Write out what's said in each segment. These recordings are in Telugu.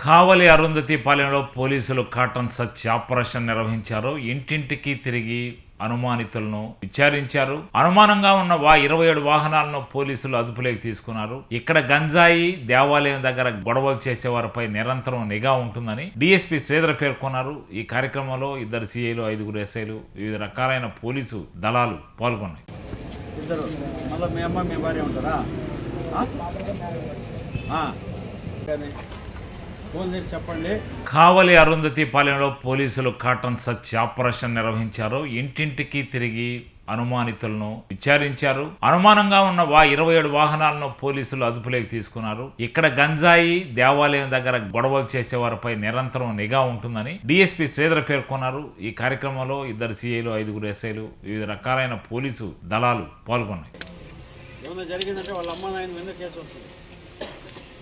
కావలి అరుంధతి పాలెంలో పోలీసులు కాటన్ సచ్ ఆపరేషన్ నిర్వహించారు. ఇంటింటికి తిరిగి అనుమానితులను విచారించారు. అనుమానంగా ఉన్న వా ఇరవై ఏడు వాహనాలను పోలీసులు అదుపులోకి తీసుకున్నారు. ఇక్కడ గంజాయి దేవాలయం దగ్గర గొడవలు చేసే వారిపై నిరంతరం నిఘా ఉంటుందని డిఎస్పీ శ్రీధర్ పేర్కొన్నారు. ఈ కార్యక్రమంలో ఇద్దరు సిఐలు ఐదుగురు ఎస్ఐలు వివిధ రకాలైన పోలీసు దళాలు పాల్గొన్నాయి. మీ అమ్మ మీ భార్య ఉంటారా? చెప్పండి. కావలి అరుంధతి పాలెంలో పోలీసులు కాటన్ సచ్ ఆపరేషన్ నిర్వహించారు. ఇంటింటికి తిరిగి అనుమానితులను విచారించారు. అనుమానంగా ఉన్న వా ఇరవై ఏడు వాహనాలను పోలీసులు అదుపులోకి తీసుకున్నారు. ఇక్కడ గంజాయి దేవాలయం దగ్గర గొడవలు చేసే వారిపై నిరంతరం నిఘా ఉంటుందని డిఎస్పీ శ్రీధర్ పేర్కొన్నారు. ఈ కార్యక్రమంలో ఇద్దరు సిఐలు ఐదుగురు ఎస్ఐలు వివిధ రకాలైన పోలీసు దళాలు పాల్గొన్నాయి. ఏమైనా జరిగిందంటే వాళ్ళ అమ్మ నాయన మీద కేసు వస్తుంది.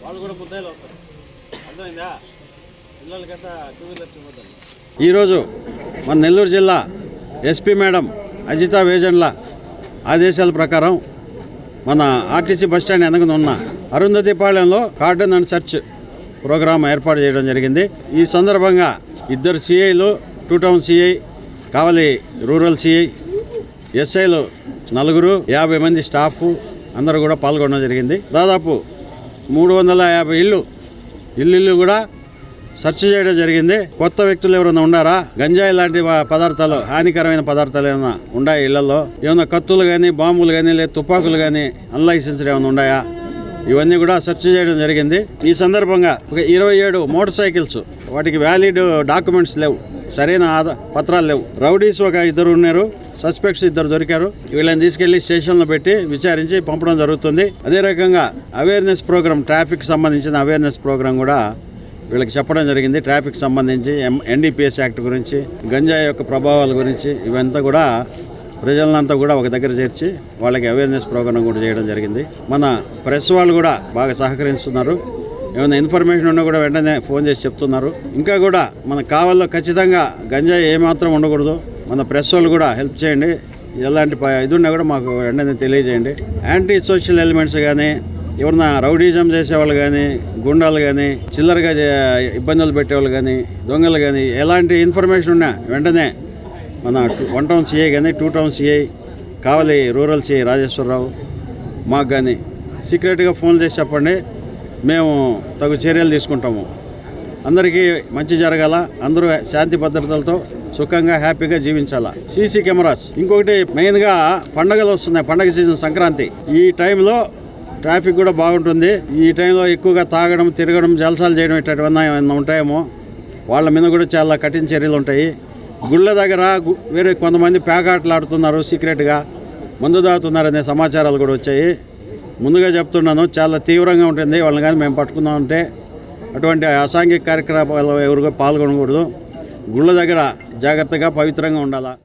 వాళ్ళు కూడా ముద్దాయిలు వస్తారు అర్థమైందా? పిల్లలకంతా టూ వీలర్స్ ఇవ్వద్దండి. ఈరోజు మన నెల్లూరు జిల్లా ఎస్పీ మేడం అజిత వేజన్ల ఆదేశాల ప్రకారం మన ఆర్టీసీ బస్ స్టాండ్ ఉన్న అరుంధతిపాళెంలో కార్డన్ అండ్ సెర్చ్ ప్రోగ్రాం ఏర్పాటు చేయడం జరిగింది. ఈ సందర్భంగా ఇద్దరు సిఐలు two town CI Kavali rural CI ఎస్ఐలు నలుగురు యాభై మంది స్టాఫ్ అందరూ కూడా పాల్గొనడం జరిగింది. దాదాపు మూడు వందల యాభై ఇళ్ళు ఇల్లు కూడా సెర్చ్ చేయడం జరిగింది. కొత్త వ్యక్తులు ఎవరైనా ఉన్నారా? గంజాయి లాంటి పదార్థాలు హానికరమైన పదార్థాలు ఏమైనా ఉన్నాయా ఇళ్ళలో ఏమైనా కత్తులు కానీ బాంబులు కానీ లేదా తుపాకులు కానీ అన్లైసెన్స్డ్ ఏమైనా ఉన్నాయా ఇవన్నీ కూడా సెర్చ్ చేయడం జరిగింది. ఈ సందర్భంగా ఒక ఇరవై ఏడు మోటార్ సైకిల్స్ వాటికి వ్యాలిడ్ డాక్యుమెంట్స్ లేవు. సరైన ఆధార్ పత్రాలు లేవు. రౌడీస్ ఒక ఇద్దరు ఉన్నారు. సస్పెక్ట్స్ ఇద్దరు దొరికారు. వీళ్ళని తీసుకెళ్ళి స్టేషన్లో పెట్టి విచారించి పంపడం జరుగుతుంది. అదే రకంగా అవేర్నెస్ ప్రోగ్రామ్ ట్రాఫిక్ సంబంధించిన అవేర్నెస్ ప్రోగ్రామ్ కూడా వీళ్ళకి చెప్పడం జరిగింది. ట్రాఫిక్ సంబంధించి ఎం- ఎన్డీపీఎస్ యాక్ట్ గురించి గంజాయి యొక్క ప్రభావాల గురించి ఇవంతా కూడా ప్రజలంతా కూడా ఒక దగ్గర చేర్చి వాళ్ళకి అవేర్నెస్ ప్రోగ్రామ్ కూడా చేయడం జరిగింది. మన ప్రెస్ వాళ్ళు కూడా బాగా సహకరిస్తున్నారు. ఏమైనా ఇన్ఫర్మేషన్ ఉన్నా కూడా వెంటనే ఫోన్ చేసి చెప్తున్నారు. ఇంకా కూడా మన కావాలో ఖచ్చితంగా గంజాయి ఏమాత్రం ఉండకూడదు. మన ప్రెస్ వాళ్ళు కూడా హెల్ప్ చేయండి. ఎలాంటి ప- ఇది ఉన్నా కూడా మాకు వెంటనే తెలియజేయండి. యాంటీ సోషల్ ఎలిమెంట్స్ కానీ ఎవరన్నా రౌడీజం చేసేవాళ్ళు కానీ గుండాలు కానీ చిల్లరగా ఇబ్బందులు పెట్టేవాళ్ళు కానీ దొంగలు కానీ ఎలాంటి ఇన్ఫర్మేషన్ ఉన్నా వెంటనే మన వన్ టౌన్ సిఐ కానీ two town CI Kavali rural CI Rajeswararao మాకు కానీ సీక్రెట్గా ఫోన్ చేసి చెప్పండి. మేము తగు చర్యలు తీసుకుంటాము. అందరికీ మంచి జరగాల. అందరూ శాంతి భద్రతలతో సుఖంగా హ్యాపీగా జీవించాలా? CC cameras. ఇంకొకటి మెయిన్గా పండగలు వస్తున్నాయి. పండగ సీజన్ సంక్రాంతి. ఈ టైంలో ట్రాఫిక్ కూడా బాగుంటుంది. ఈ టైంలో ఎక్కువగా తాగడం తిరగడం జలసాలు చేయడం ఇట్లాంటివన్నీ ఏమైనా ఉంటాయేమో? వాళ్ళ మీద కూడా చాలా కఠిన చర్యలు ఉంటాయి. గుళ్ళ దగ్గర వేరే కొంతమంది పేకాటలు ఆడుతున్నారు సీక్రెట్గా. మందు తాగుతున్నారనే సమాచారాలు కూడా వచ్చాయి. ముందుగా చెప్తున్నాను చాలా తీవ్రంగా ఉంటుంది. వాళ్ళని కానీ మేము పట్టుకున్నామంటే అటువంటి అసాంఘిక కార్యక్రమాలు ఎవరు పాల్గొనకూడదు. గుళ్ళ దగ్గర జాగ్రత్తగా పవిత్రంగా ఉండాలా?